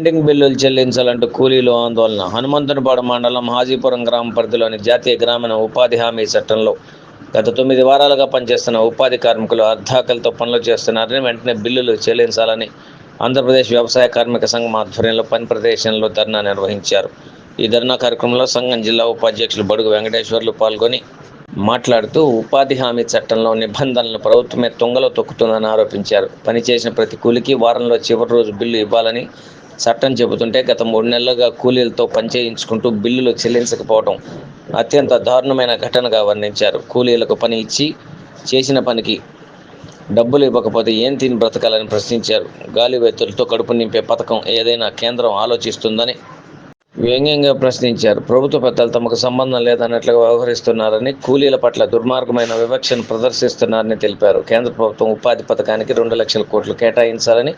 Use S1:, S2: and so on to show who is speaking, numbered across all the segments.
S1: Pending బిల్లులు చెల్లించాలంటూ కూలీలు ఆందోళన. హనుమంతునిపాడు మండలం హాజీపురం గ్రామ పరిధిలోని జాతీయ గ్రామీణ ఉపాధి హామీ చట్టంలో గత తొమ్మిది వారాలుగా పనిచేస్తున్న ఉపాధి కార్మికులు అర్ధాకలతో పనులు చేస్తున్నారని వెంటనే బిల్లులు చెల్లించాలని ఆంధ్రప్రదేశ్ వ్యవసాయ కార్మిక సంఘం ఆధ్వర్యంలో పని ప్రదేశంలో ధర్నా నిర్వహించారు. ఈ ధర్నా కార్యక్రమంలో సంఘం జిల్లా ఉపాధ్యక్షులు బడుగు వెంకటేశ్వర్లు పాల్గొని మాట్లాడుతూ ఉపాధి హామీ చట్టంలో నిబంధనలను ప్రభుత్వమే తుంగలో తొక్కుతుందని ఆరోపించారు. పనిచేసిన ప్రతి కూలికి వారంలో చివరి రోజు బిల్లు ఇవ్వాలని చట్టం చెబుతుంటే గత మూడు నెలలుగా కూలీలతో పనిచేయించుకుంటూ బిల్లులు చెల్లించకపోవడం అత్యంత దారుణమైన ఘటనగా వర్ణించారు. కూలీలకు పని ఇచ్చి చేసిన పనికి డబ్బులు ఇవ్వకపోతే ఏం తిని బ్రతకాలని ప్రశ్నించారు. గాలి కడుపు నింపే పథకం ఏదైనా కేంద్రం ఆలోచిస్తుందని వ్యంగ్యంగా ప్రశ్నించారు. ప్రభుత్వ పెద్దలు తమకు సంబంధం లేదన్నట్లుగా వ్యవహరిస్తున్నారని కూలీల పట్ల దుర్మార్గమైన వివక్షను ప్రదర్శిస్తున్నారని తెలిపారు. కేంద్ర ప్రభుత్వం ఉపాధి పథకానికి రెండు లక్షల కోట్లు కేటాయించాలని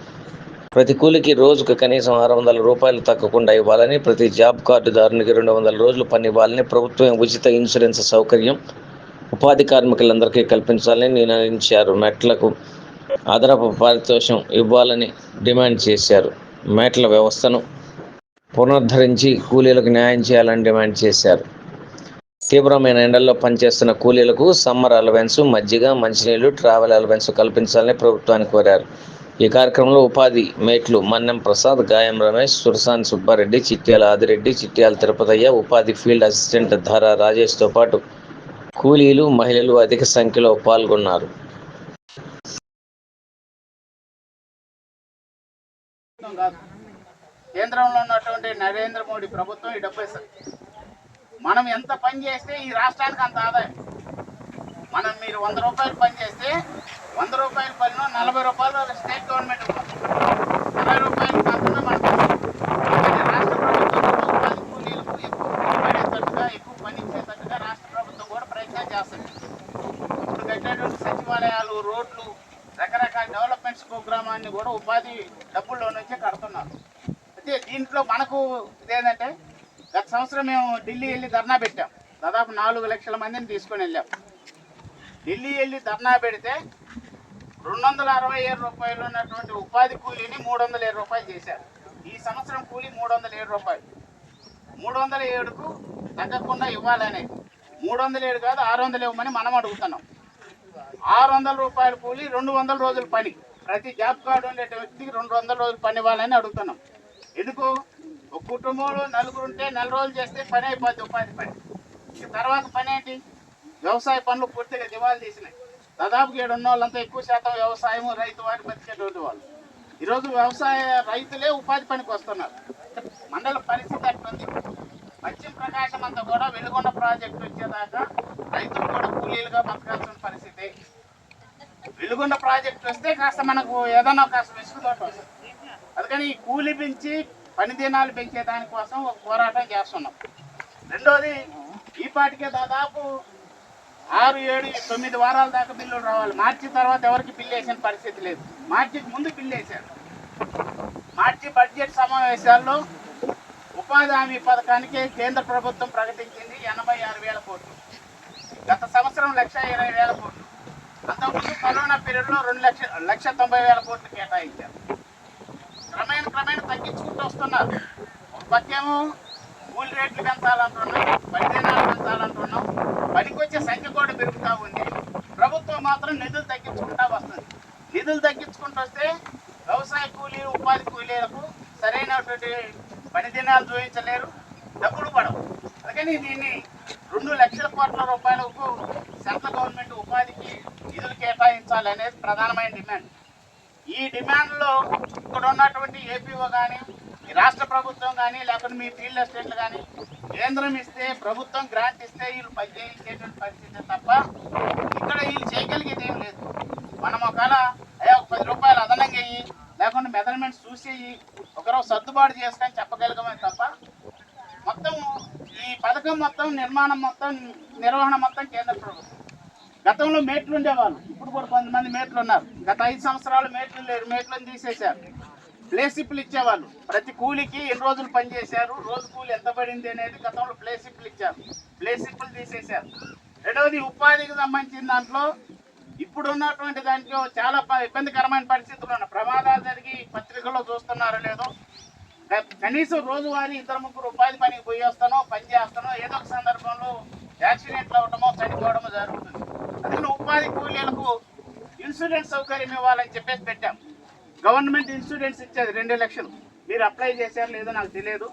S1: ప్రతి కూలికి రోజుకు కనీసం ఆరు వందల రూపాయలు తగ్గకుండా ఇవ్వాలని ప్రతి జాబ్ కార్డుదారునికి రెండు వందల రోజులు పని ఇవ్వాలని ప్రభుత్వం ఉచిత ఇన్సూరెన్స్ సౌకర్యం ఉపాధి కార్మికులందరికీ కల్పించాలని నిర్ణయించారు. మెట్లకు అదనపు పారితోషం ఇవ్వాలని డిమాండ్ చేశారు. మేట్ల వ్యవస్థను పునరుద్ధరించి కూలీలకు న్యాయం చేయాలని డిమాండ్ చేశారు. తీవ్రమైన ఎండల్లో పనిచేస్తున్న కూలీలకు సమ్మర్ అలవెన్స్ మజ్జిగ మంచినీళ్ళు ట్రావెల్ అలవెన్స్ కల్పించాలని ప్రభుత్వాన్ని కోరారు. ఈ కార్యక్రమంలో ఉపాధి మేట్లు మన్నెం ప్రసాద్ గాయం రమేష్ సురసాని సుబ్బారెడ్డి చిట్యాల ఆదిరెడ్డి చిట్యాల తిరుపతయ్య ఉపాధి ఫీల్డ్ అసిస్టెంట్ ధారా రాజేష్తో పాటు కూలీలు మహిళలు అధిక సంఖ్యలో పాల్గొన్నారు.
S2: కేంద్రంలో ఉన్నటువంటి నరేంద్ర మోడీ ప్రభుత్వం ఈ డెబ్బై మనం ఎంత పని చేస్తే ఈ రాష్ట్రానికి అంత ఆదాయం. మనం మీరు వంద రూపాయలు పని చేస్తే వంద రూపాయల పనిలో నలభై రూపాయలు స్టేట్ గవర్నమెంట్ ఇవ్వాలి. ఇరవై రూపాయలు మాత్రమే మనకు రాష్ట్ర ప్రభుత్వం కూలీలకు ఎక్కువ పడేటట్టుగా ఎక్కువ పని ఇచ్చేటట్టుగా రాష్ట్ర ప్రభుత్వం కూడా ప్రయత్నం చేస్తుంది. ఇప్పుడు కట్టేటువంటి సచివాలయాలు రోడ్లు రకరకాల డెవలప్మెంట్స్ ప్రోగ్రామాన్ని కూడా ఉపాధి డబ్బుల్లో నుంచే కడుతున్నారు. అయితే దీంట్లో మనకు ఇదేంటంటే గత సంవత్సరం మేము ఢిల్లీ వెళ్ళి ధర్నా పెట్టాం. దాదాపు నాలుగు లక్షల మందిని తీసుకొని వెళ్ళాం. ఢిల్లీ వెళ్ళి ధర్నా పెడితే రెండు వందల అరవై ఏడు రూపాయలు ఉన్నటువంటి ఉపాధి కూలీని మూడు వందల ఏడు రూపాయలు చేశారు. ఈ సంవత్సరం కూలీ మూడు వందల ఏడు రూపాయలు. మూడు వందల ఏడుకు తగ్గకుండా ఇవ్వాలని. మూడు వందల ఏడు కాదు ఆరు వందలు ఇవ్వమని మనం అడుగుతున్నాం. ఆరు వందల రూపాయల కూలి రెండు వందల రోజుల పని. ప్రతి జాబ్ కార్డు ఉండే వ్యక్తికి రెండు వందల రోజులు పని ఇవ్వాలని అడుగుతున్నాం. ఎందుకు? ఒక కుటుంబంలో నలుగురు ఉంటే నెల రోజులు చేస్తే పని అయిపోద్ది ఉపాధి పని. తర్వాత పని ఏంటి వ్యవసాయ పనులు పూర్తిగా దివాలు తీసినాయి. దాదాపు ఏడు ఉన్న వాళ్ళంతా ఎక్కువ శాతం వ్యవసాయం రైతు వారి బతికేటువంటి వాళ్ళు. ఈరోజు వ్యవసాయ రైతులే ఉపాధి పనికి వస్తున్నారు. మండల పరిస్థితి అట్లుంది పశ్చిమ ప్రకాశం అంతా కూడా వెలుగొండ ప్రాజెక్టు వచ్చేదాకా రైతులు కూడా కూలీలుగా బతకాల్సిన పరిస్థితి. వెలుగొండ ప్రాజెక్టు వస్తే కాస్త మనకు ఏదైనా కాస్త వెసులుబాటు వస్తుంది. అందుకని ఈ కూలి పెంచి పని దినాలు పెంచే దానికోసం ఒక పోరాటం చేస్తున్నాం. రెండోది ఈ పాటికే దాదాపు ఆరు ఏడు తొమ్మిది వారాల దాకా బిల్లులు రావాలి. మార్చి తర్వాత ఎవరికి బిల్లు వేసిన పరిస్థితి లేదు. మార్చికి ముందు బిల్లు వేశారు. మార్చి బడ్జెట్ సమావేశాల్లో ఉపాధి హామీ పథకానికి కేంద్ర ప్రభుత్వం ప్రకటించింది ఎనభై ఆరు వేల కోట్లు. గత సంవత్సరం లక్ష ఇరవై వేల కోట్లు. అంతకుముందు కరోనా పీరియడ్లో రెండు లక్ష లక్ష తొంభై వేల కోట్లు కేటాయించారు. క్రమేణ క్రమేణ తగ్గించుకుంటూ వస్తున్నారు. ఒక పక్కేమో కూలి రేట్లు పెంచాలంటున్నాం పని పెంచాలంటున్నాం. పనికొచ్చే సంఖ్య కూడా పెరుగుతూ ఉంది. ప్రభుత్వం మాత్రం నిధులు తగ్గించుకుంటా వస్తుంది. నిధులు తగ్గించుకుంటూ వస్తే వ్యవసాయ కూలీ ఉపాధి కూలీలకు సరైనటువంటి పని దినాలు చూపించలేరు. డబ్బులు పడవు. అందుకని దీన్ని రెండు లక్షల కోట్ల రూపాయలకు సెంట్రల్ గవర్నమెంట్ ఉపాధికి నిధులు కేటాయించాలనేది ప్రధానమైన డిమాండ్. ఈ డిమాండ్లో ఇక్కడ ఉన్నటువంటి ఏపీఓ కానీ రాష్ట్ర ప్రభుత్వం కానీ లేకపోతే మీ ఫీల్డ్ అసిస్టెంట్లు కానీ కేంద్రం ఇస్తే ప్రభుత్వం గ్రాంట్ ఇస్తే వీళ్ళు పని చేయించేటువంటి పరిస్థితి తప్ప ఇక్కడ వీళ్ళు చేయగలిగేది ఏం లేదు. మనం ఒకవేళ అయ్యా ఒక పది రూపాయలు అదనంగా అయ్యి లేకుంటే మెజర్మెంట్స్ చూసేయి ఒకరోజు సర్దుబాటు చేసుకొని చెప్పగలగమే తప్ప మొత్తం ఈ పథకం మొత్తం నిర్మాణం మొత్తం నిర్వహణ మొత్తం కేంద్ర ప్రభుత్వం. గతంలో మేట్లు ఉండేవాళ్ళు. ఇప్పుడు కూడా కొంతమంది మేట్లు ఉన్నారు. గత ఐదు సంవత్సరాలు మేట్లు లేరు. మేట్లను తీసేశారు. ప్లేసిప్లు ఇచ్చేవాళ్ళు. ప్రతి కూలికి ఎన్ని రోజులు పనిచేశారు రోజు కూలి ఎంత పడింది అనేది గతంలో ప్లేసిప్లు ఇచ్చారు. ప్లేసిప్లు తీసేశారు. రెండవది ఉపాధికి సంబంధించిన దాంట్లో ఇప్పుడు ఉన్నటువంటి దాంట్లో చాలా ఇబ్బందికరమైన పరిస్థితులు ఉన్నాయి. ప్రమాదాలు జరిగి పత్రికల్లో చూస్తున్నారో లేదో. కనీసం రోజువారీ ఇద్దరు ముగ్గురు ఉపాధి పనికి పోయి వస్తానో పని చేస్తానో ఏదో ఒక సందర్భంలో యాక్సిడెంట్లు అవడమో చనిపోవడమో జరుగుతుంది. అందుకని ఉపాధి కూలీలకు ఇన్సూరెన్స్ సౌకర్యం ఇవ్వాలని చెప్పేసి పెట్టాం. గవర్నమెంట్ ఇన్సూరెన్స్ ఇచ్చేది రెండు లక్షలు. మీరు అప్లై చేశారు లేదో నాకు తెలియదు.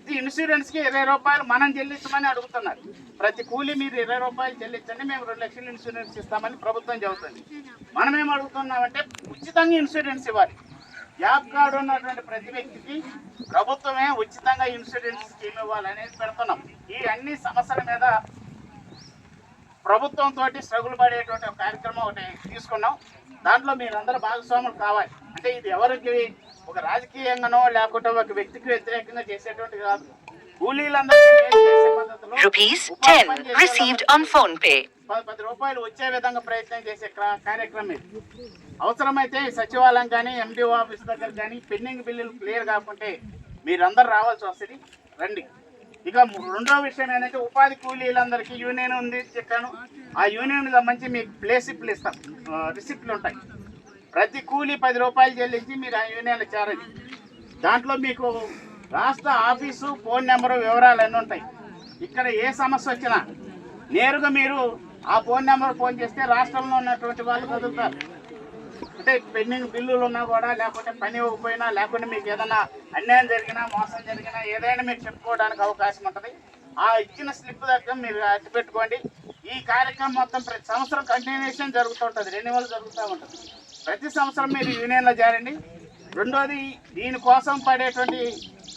S2: ఇది ఇన్సూరెన్స్కి ఇరవై రూపాయలు మనం చెల్లించమని అడుగుతున్నారు. ప్రతి కూలి మీరు ఇరవై రూపాయలు చెల్లించండి మేము రెండు లక్షలు ఇన్సూరెన్స్ ఇస్తామని ప్రభుత్వం చెబుతుంది. మనం ఏం అడుగుతున్నామంటే ఉచితంగా ఇన్సూరెన్స్ ఇవ్వాలి. జాబ్ కార్డు ఉన్నటువంటి ప్రతి వ్యక్తికి ప్రభుత్వమే ఉచితంగా ఇన్సూరెన్స్ స్కీమ్ ఇవ్వాలనేది పెడుతున్నాం. ఈ అన్ని సమస్యల మీద ప్రభుత్వం తోటి స్ట్రగుల్ పడేటువంటి కార్యక్రమం ఒకటి తీసుకున్నాం. దాంట్లో మీరందరూ భాగస్వాములు కావాలి. అంటే ఇది ఎవరికి ఒక రాజకీయంగానో లేకుంటే ఒక వ్యక్తికి వ్యతిరేకంగా చేసేటువంటి కాదు. కూలీలందరికీ మేలు చేసే పద్ధతిలో
S3: Rupees
S2: ఉపాధి
S3: 10
S2: పని చేసే
S3: received on phone pay.
S2: పది రూపాయలు వచ్చే విధంగా ప్రయత్నం చేసే క్ర- కార్యక్రమం ఇది. అవసరమైతే సచివాలయం కానీ ఎండిఓ ఆఫీస్ దగ్గర కానీ పెండింగ్ బిల్లులు క్లియర్ కాకుంటే మీరందరూ రావాల్సి వస్తుంది. రండి. ఇక రెండో విషయం ఏంటంటే ఉపాధి కూలీలందరికీ యూనియన్ ఉంది చెప్పాను. ఆ యూనియన్ సంబంధించి మీకు ప్లేస్ ఇస్తాం. రిసిప్ట్లు ఉంటాయి. ప్రతి కూలీ పది రూపాయలు చెల్లించి మీరు ఆ యూనియన్లో చేరండి దాంట్లో మీకు రాష్ట్ర ఆఫీసు ఫోన్ నెంబరు వివరాలు అన్నీ ఉంటాయి. ఇక్కడ ఏ సమస్య వచ్చినా నేరుగా మీరు ఆ ఫోన్ నెంబర్ ఫోన్ చేస్తే రాష్ట్రంలో ఉన్నటువంటి వాళ్ళు చదువుతారు అంటే పెండింగ్ బిల్లులు ఉన్నా కూడా లేకపోతే పని ఇవ్వకపోయినా లేకుంటే మీకు ఏదైనా అన్యాయం జరిగినా మోసం జరిగినా ఏదైనా మీరు చెప్పుకోవడానికి అవకాశం ఉంటుంది. ఆ ఇచ్చిన స్లిప్ దగ్గర మీరు అట్టి పెట్టుకోండి ఈ కార్యక్రమం మొత్తం ప్రతి సంవత్సరం కంటిన్యూషన్ జరుగుతుంటుంది రెన్యువల్ జరుగుతూ ఉంటుంది. ప్రతి సంవత్సరం మీరు యూనియన్లో చేరండి. రెండోది దీనికోసం పడేటువంటి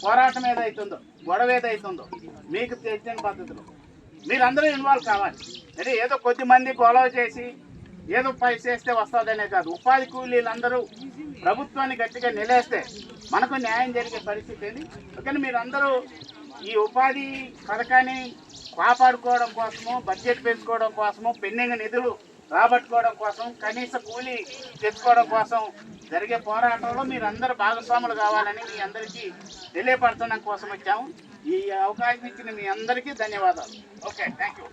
S2: పోరాటం ఏదైతుందో గొడవ ఏదైతుందో మీకు తెలిసిన పద్ధతిలో మీరందరూ ఇన్వాల్వ్ కావాలి. అంటే ఏదో కొద్ది మంది గొడవ చేసి ఏదో పై చేస్తే వస్తుందనే కాదు. ఉపాధి కూలీలందరూ ప్రభుత్వాన్ని గట్టిగా నిలేస్తే మనకు న్యాయం జరిగే పరిస్థితి ఏంది? కానీ మీరందరూ ఈ ఉపాధి పథకాన్ని కాపాడుకోవడం కోసము బడ్జెట్ పెంచుకోవడం కోసము పెండింగ్ నిధులు రాబట్టుకోవడం కోసం కనీస కూలీ తెచ్చుకోవడం కోసం జరిగే పోరాటంలో మీరు భాగస్వాములు కావాలని మీ అందరికీ తెలియపరచడం కోసం వచ్చాము. ఈ అవకాశం ఇచ్చిన మీ అందరికీ ధన్యవాదాలు. Okay thank you